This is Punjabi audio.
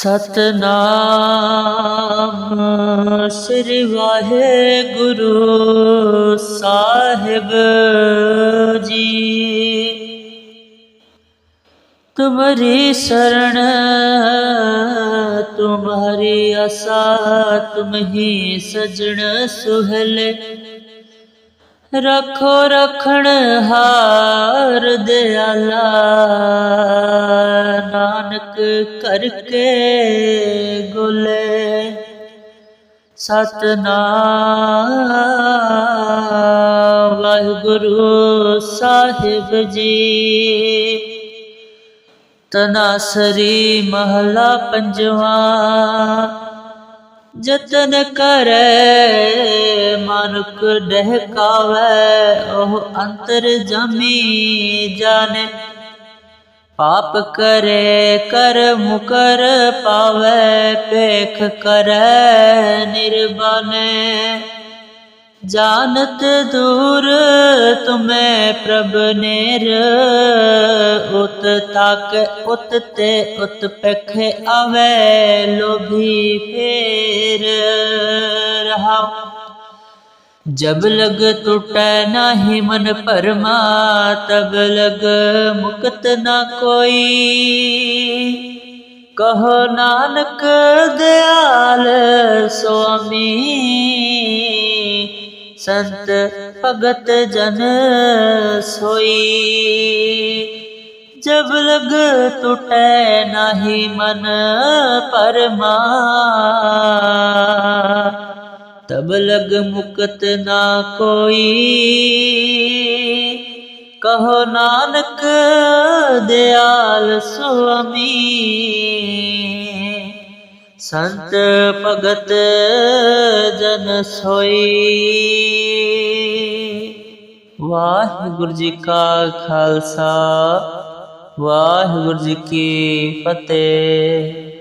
ਸਤਨਾਮ। ਸ੍ਰੀ ਵਾਹਿਗੁਰੂ ਸਾਹਿਬ ਜੀ। ਤੁਮਰੀ ਸਰਣ ਤੁਮਹਾਰੀ ਆਸਾ ਤੁਮ ਹੀ ਸਜਣ ਸੁਹਲੇ। ਰੱਖੋ ਰਖਣ ਹਾਰ ਦਿਆਲਾ। ਨਾਨਕ ਕਰਕੇ ਗੁਲੇ। ਸਤਨਾਮ ਵਾਹਿਗੁਰੂ ਸਾਹਿਬ ਜੀ। ਤਨਾ ਸਰੀ ਮਹਲਾ ਪੰਜਵਾਂ। ਜਤਨ ਕਰੈ ਮਨੁਖ ਡਹਿਕਾਵੇ ਉਹ ਅੰਤਰ ਜਮੀ ਜਾਣੇ। ਪਾਪ ਕਰੇ ਕਰਮ ਕਰ ਪਾਵੇ ਪੇਖ ਕਰੈ ਨਿਰਬਨੇ ਜਾਣਤ ਦੂਰ ਤੁਮੇ ਪ੍ਰਭ ਨੇਰ, ਉਤ ਤੱਕ ਉਤ ਤੇ ਉਤ ਪਖੇ ਆਵੇ, ਲੋਭੀ ਫੇ ਜਬ ਲਗ ਟੁਟੈ ਨਾਹੀ ਮਨ ਪਰਮਾ, ਤਬ ਲਗ ਮੁਕਤ ਨਾ ਕੋਈ। ਕਹੋ ਨਾਨਕ ਦਿਆਲ ਸੁਆਮੀ, ਸੰਤ ਭਗਤ ਜਨ ਸੋਈ। ਜਬ ਲਗ ਟੁਟੈ ਨਾਹੀ ਮਨ ਪਰਮਾ तब लग मुकत ना कोई कहो नानक दयाल स्वामी संत भगत जन सोई वाहिगुरु जी का खालसा वाहिगुरु जी की फतेह